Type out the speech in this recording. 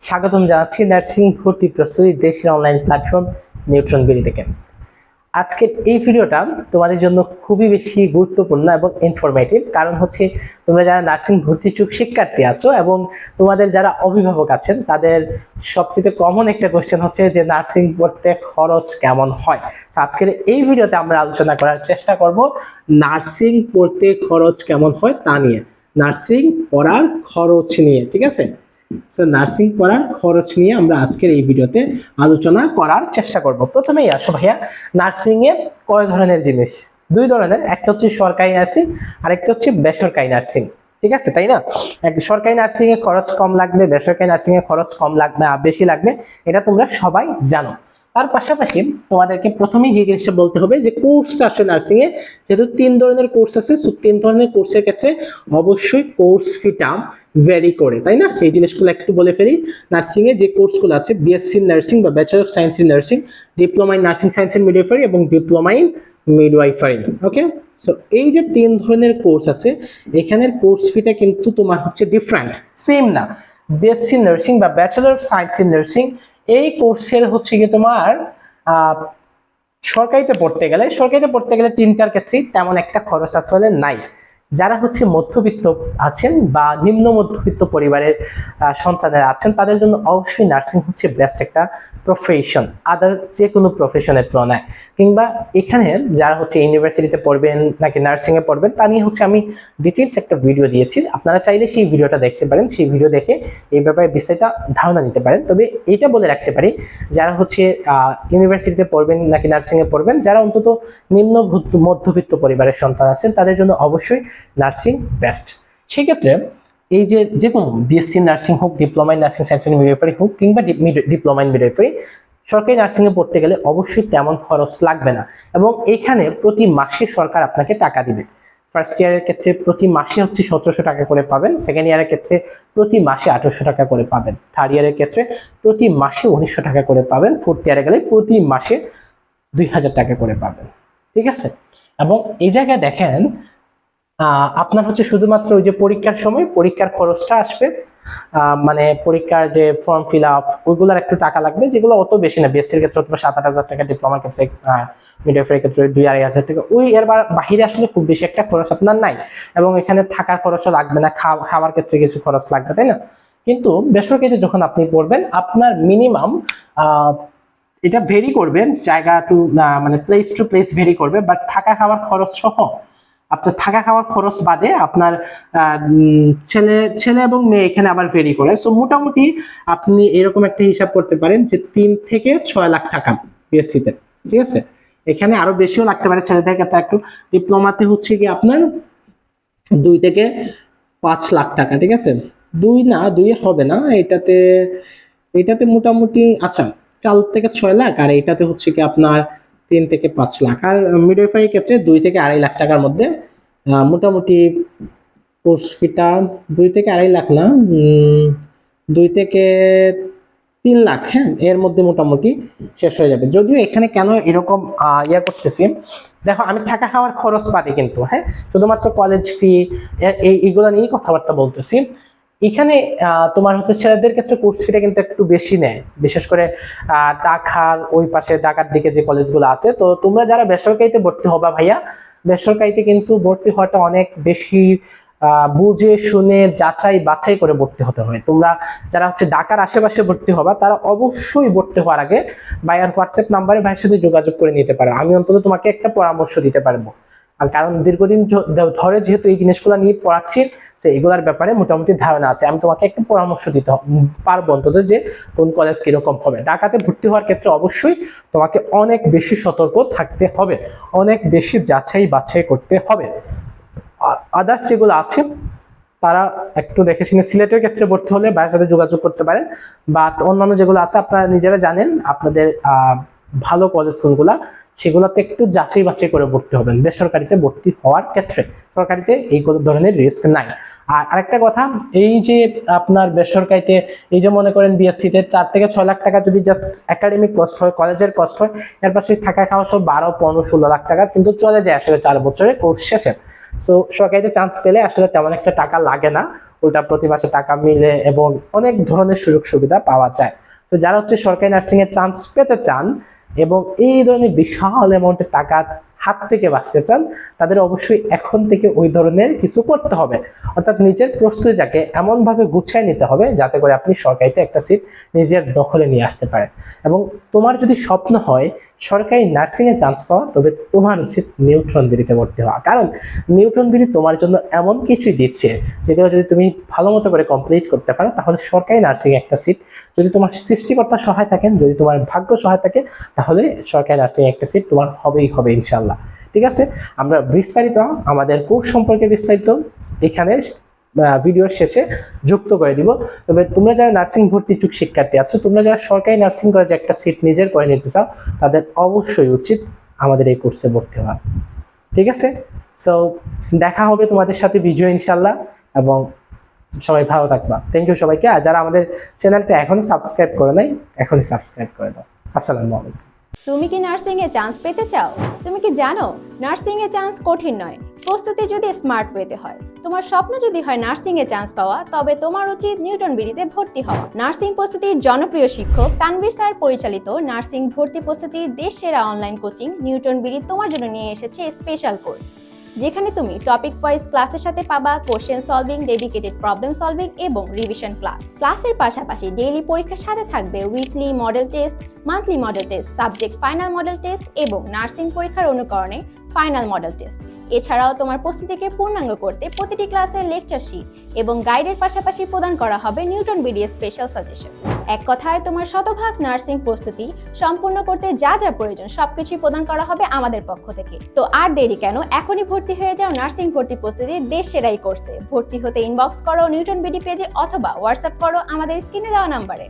স্বাগতম জানাচ্ছি নার্সিং ভর্তি প্রস্তুতি দেশের অনলাইন প্ল্যাটফর্ম নিউট্রন বেরি থেকে। আজকের এই ভিডিওটা তোমাদের জন্য খুবই বেশি গুরুত্বপূর্ণ এবং ইনফরমেটিভ কারণ হচ্ছে তোমরা যারা নার্সিং ভর্তি ইচ্ছুক শিক্ষার্থী আছো এবং তোমাদের যারা অভিভাবক আছেন, তাদের সবচেয়ে কমন একটা কোয়েশ্চেন হচ্ছে যে নার্সিং পড়তে খরচ কেমন হয়? আজকের এই ভিডিওতে আমরা আলোচনা করার চেষ্টা করব নার্সিং পড়তে খরচ কেমন হয় তা নিয়ে। নার্সিং পড়ার খরচ নিয়ে, ঠিক আছে? নার্সিং পড়ার খরচ নিয়ে আমরা আজকের এই ভিডিওতে আলোচনা করার চেষ্টা করব। প্রথমেই আসো ভাইয়া নার্সিংয়ে কয় ধরনের জিনিস? দুই ধরনের, একটা হচ্ছে সরকারি নার্সিং আর একটা হচ্ছে বেসরকারি নার্সিং ঠিক আছে, তাই না? সরকারি নার্সিং এ খরচ কম লাগবে, বেসরকারি নার্সিংয়ে খরচ কম লাগবে বেশি লাগবে, এটা তোমরা সবাই জানো। তার পাশাপাশি তোমাদেরকে প্রথমেই যে জিনিসটা বলতে হবে যে কোর্সটা আসে নার্সিং এ যেহেতু তিন ধরনের কোর্স আছে তিন ধরনের কোর্সের ক্ষেত্রে অবশ্যই কোর্স ফিটা ভ্যারি করে, তাই না? এই জিনিসগুলো একটু বলে ফেলি। নার্সিং এ যে কোর্সগুলো আছে বিএসসি নার্সিং বা bachelor of science in nursing diploma in nursing science in midwifery এবং diploma in midwifery okay so এই যে তিন ধরনের কোর্স আছে, এখানের কোর্স ফিটা কিন্তু তোমার হচ্ছে ডিফারেন্ট সেম না। বিএসসি নার্সিং বা bachelor of science in nursing এই কোর্সের হচ্ছে গিয়ে তোমার সরকারিতে পড়তে গেলে, সরকারিতে পড়তে গেলে তিনটার ক্ষেত্রেই তেমন একটা খরচ আসলে নাই। যারা হচ্ছে মধ্যবিত্ত আছেন বা নিম্ন মধ্যবিত্ত পরিবারের সন্তানেরা আছেন, তাদের জন্য অবশ্যই নার্সিং হচ্ছে বেস্ট একটা প্রফেশন আদার যে কোনো প্রফেশনের তুলনায়। কিংবা এখানে যারা হচ্ছে ইউনিভার্সিটিতে পড়বেন নাকি নার্সিং এ পড়বেন, তা নিয়ে হচ্ছে আমি ডিটেলস একটা ভিডিও দিয়েছি। আপনারা চাইলে সেই ভিডিওটা দেখতে পারেন, সেই ভিডিও দেখে এই ব্যাপারে বিস্তারিত ধারণা নিতে পারেন। তবে এটা বলে রাখতে পারি, যারা হচ্ছে ইউনিভার্সিটিতে পড়বেন নাকি নার্সিং এ পড়বেন, যারা অন্তত নিম্ন মধ্যবিত্ত পরিবারের সন্তান আছেন, তাদের জন্য অবশ্যই নার্সিং বেস্ট। সেক্ষেত্রে এই যে যে কোনো বিএসসি নার্সিং হোক, diploma in nursing science midwifery হোক, কিংবা ডিপ্লোমা ইন মিডওয়াইফারি সরকারি নার্সিং এ পড়তে গেলে অবশ্যই তেমন খরচ লাগবে না এবং এখানে প্রতি মাসে সরকার আপনাকে টাকা দিবে। ফার্স্ট ইয়ারের ক্ষেত্রে প্রতি মাসে হচ্ছে সতেরোশো টাকা করে পাবেন সেকেন্ড ইয়ারের ক্ষেত্রে প্রতি মাসে আঠারোশো টাকা করে পাবেন থার্ড ইয়ারের ক্ষেত্রে প্রতি মাসে উনিশশো টাকা করে পাবেন ফোর্থ ইয়ারে গেলে প্রতি মাসে দুই হাজার টাকা করে পাবেন। ঠিক আছে? এবং এই জায়গায় দেখেন আপনার হচ্ছে শুধুমাত্র ওই যে পরীক্ষার সময় পরীক্ষার খরচটা আসবে। মানে পরীক্ষার যে ফর্ম ফিল আপ ওইগুলোর একটু টাকা লাগবে, যেগুলো অত বেশি না। বিএসসির ক্ষেত্রে অথবা সাত আট হাজার টাকা ডিপ্লোমার ক্ষেত্রে মিডিয়াফের ক্ষেত্রে দুই আড়াই হাজার টাকা। ওই এর বাহিরে আসলে খুব বেশি একটা খরচ আপনার নাই। এবং এখানে থাকার খরচও লাগবে না খাওয়া- খাওয়ার ক্ষেত্রে কিছু খরচ লাগবে, তাই না? কিন্তু বেসরকারিতে যখন আপনি পড়বেন, আপনার মিনিমাম এটা ভেরি করবেন, জায়গা টু মানে প্লেস টু প্লেস ভেরি করবে বাট থাকা খাওয়ার খরচ সহ আচ্ছা থাকা খাওয়ার খরচ বাদে আপনার ছেলে ছেলে এবং মেয়ে এখানে আবার ভেরি করে। সো মোটামুটি আপনি এরকম একটা হিসাব করতে পারেন যে তিন থেকে ছয় লাখ টাকা বিএসসিতে ঠিক আছে? এখানে আরও বেশিও লাগতে পারে ছেলেদের ক্ষেত্রে একটু। ডিপ্লোমাতে হচ্ছে কি আপনার দুই থেকে পাঁচ লাখ টাকা, ঠিক আছে? দুই না, দুই হবে না, এটাতে এটাতে মোটামুটি আচ্ছা চার থেকে ছয় লাখ, আর এটাতে হচ্ছে কি আপনার তিন থেকে পাঁচ লাখ। আর মিডওয়াইফারির ক্ষেত্রে দুই থেকে আড়াই লাখ টাকার মধ্যে মোটামুটি কোর্স ফিটা দুই থেকে আড়াই লাখ না দুই থেকে তিন লাখ হ্যাঁ এর মধ্যে মোটামুটি শেষ হয়ে যাবে। যদিও এখানে কেন এরকম ইয়ে করতেছি, দেখো, আমি থাকা খাওয়ার খরচ পাতি কিন্তু হ্যাঁ শুধুমাত্র কলেজ ফি এই এইগুলো নিয়েই কথাবার্তা বলতেছি। এখানে তোমার হচ্ছে ছেলেদের ক্ষেত্রে কোর্স ফিটা কিন্তু একটু বেশি নেয়। বিশেষ করে ঢাকার ওই পাশে, ঢাকার দিকে যে কলেজগুলো আছে। তো তোমরা যারা বেসরকারিতে ভর্তি হবা ভাইয়া, বেসরকারিতে কিন্তু ভর্তি হওয়াটা অনেক বেশি বুঝে শুনে যাচাই বাছাই করে ভর্তি হতে হয়। তোমরা যারা হচ্ছে ঢাকার আশেপাশে ভর্তি হবা, তারা অবশ্যই ভর্তি হওয়ার আগে ভাইয়ার হোয়াটসঅ্যাপ নাম্বারে ভাইয়ের সাথে যোগাযোগ করে নিতে পারো। আমি অন্তত তোমাকে একটা পরামর্শ দিতে পারব। আর কারণ দীর্ঘদিন ধরে যেহেতু এই জিনিসগুলো নিয়ে পড়াচ্ছি, তো এগুলোর ব্যাপারে মোটামুটি ধারণা আছে। আমি তোমাকে একটু পরামর্শ দিতে পারব অন্তত যে কোন কলেজ কীরকম হবে। ঢাকাতে ভর্তি হওয়ার ক্ষেত্রে অবশ্যই তোমাকে অনেক বেশি সতর্ক থাকতে হবে। অনেক বেশি যাচাই বাছাই করতে হবে। আদার্স যেগুলো আছে, তারা একটু দেখে শুনে সিলেটের ক্ষেত্রে ভর্তি হলে ভাইয়ের সাথে যোগাযোগ করতে পারেন। বাট অন্যান্য যেগুলো আছে, আপনারা নিজেরা জানেন, আপনাদের ভালো কলেজ কোনগুলা সেগুলোতে একটু যাচাই বাছাই করে ভর্তি হবেন। বেসরকারিতে ভর্তি হওয়ার ক্ষেত্রে সরকারিতে এই ধরনের রিস্ক নাই। আর আরেকটা কথা, এই যে আপনার বেসরকারিতে এই যে মনে করেন বিএসসিতে চার থেকে ছয় লাখ টাকা যদি জাস্ট একাডেমিক কস্ট হয় কলেজের কস্ট হয়, এর পাশে থাকা খাওয়া সব বারো, পনেরো, ষোলো লাখ টাকা কিন্তু চলে যায় আসলে চার বছরের কোর্স শেষে। সো সরকারিতে চান্স পেলে আসলে তেমন একটা টাকা লাগে না। উল্টা প্রতি মাসে টাকা মিলে এবং অনেক ধরনের সুযোগ সুবিধা পাওয়া যায়। তো যারা হচ্ছে সরকারি নার্সিং এর চান্স পেতে চান এবং এই ধরনের বিশাল অ্যামাউন্টের টাকা হাত থেকে বাঁচতে চান, তাদের অবশ্যই এখন থেকে ওই ধরনের কিছু করতে হবে। অর্থাৎ নিজের প্রস্তুতিটাকে এমনভাবে গুছিয়ে নিতে হবে যাতে করে আপনি সরকারিতে একটা সিট নিজের দখলে নিয়ে আসতে পারেন। এবং তোমার যদি স্বপ্ন হয় সরকারি নার্সিংয়ে চান্স পাওয়া, তবে তোমার উচিত নিউট্রন বিড়িতে ভর্তি হওয়া। কারণ নিউট্রন বিড়ি তোমার জন্য এমন কিছুই দিচ্ছে যেগুলো যদি তুমি ভালো মতো করে কমপ্লিট করতে পারো, তাহলে সরকারি নার্সিংয়ে একটা সিট যদি তোমার সৃষ্টিকর্তা সহায় থাকেন, যদি তোমার ভাগ্য সহায় থাকে, তাহলে সরকারি নার্সিংয়ে একটা সিট তোমার হবেই, হবে ইনশাল্লাহ ঠিক আছে? আমরা বিস্তারিত আমাদের কোর্স সম্পর্কে বিস্তারিত এখানে ভিডিওর শেষে যুক্ত করে দিব। তবে তোমরা যারা নার্সিং ভর্তি ইচ্ছুক শিক্ষার্থী আছো, তোমরা যারা সরকারি নার্সিং কলেজে একটা সিট নিজের করে নিতে চাও, তাদের অবশ্যই উচিত আমাদের এই কোর্সে ভর্তি হওয়া। ঠিক আছে? সো দেখা হবে তোমাদের সাথে ভিডিও ইনশাল্লাহ এবং সবাই ভালো থাকবা। থ্যাংক ইউ সবাইকে। আর যারা আমাদের চ্যানেলটা এখনই সাবস্ক্রাইব করে নাই, এখনই সাবস্ক্রাইব করে দাও। আসসালামু আলাইকুম। তুমি কি নার্সিং এ চান্স পেতে চাও? তুমি কি জানো নার্সিং এ চান্স কঠিন নয়। প্রস্তুতি যদি স্মার্ট ওয়েতে হয়। তোমার স্বপ্ন যদি হয় নার্সিং এ চান্স পাওয়া, তবে তোমার উচিত নিউটন বিডিতে ভর্তি হওয়া। নার্সিং প্রস্তুতির জনপ্রিয় শিক্ষক তানভীর স্যার পরিচালিত নার্সিং ভর্তি প্রস্তুতির দেশ সেরা অনলাইন কোচিং নিউটন বিডি তোমার জন্য নিয়ে এসেছে স্পেশাল কোর্স যেখানে তুমি টপিক ওয়াইজ ক্লাসের সাথে পাবা question solving dedicated problem solving এবং রিভিশন ক্লাস ক্লাসের পাশাপাশি ডেইলি পরীক্ষার সাথে থাকবে weekly model test monthly model test subject final model test এবং নার্সিং পরীক্ষার অনুকরণে ফাইনাল মডেল টেস্ট এছাড়াও তোমার প্রস্তুতিকে পূর্ণাঙ্গ করতে প্রতিটি ক্লাসের লেকচার শিট এবং গাইডের পাশাপাশি প্রদান করা হবে নিউটন বিডিএ স্পেশাল সাজেশন এক কথায় তোমার শতভাগ নার্সিং প্রস্তুতি সম্পূর্ণ করতে যা যা প্রয়োজন সবকিছুই প্রদান করা হবে আমাদের পক্ষ থেকে। তো আর দেরি কেন? এখনই ভর্তি হয়ে যাও নার্সিং ভর্তি প্রস্তুতি দেশ সেরাই করছে ভর্তি হতে ইনবক্স করো নিউটন বিডি পেজে অথবা হোয়াটসঅ্যাপ করো আমাদের স্ক্রিনে দেওয়া নাম্বারে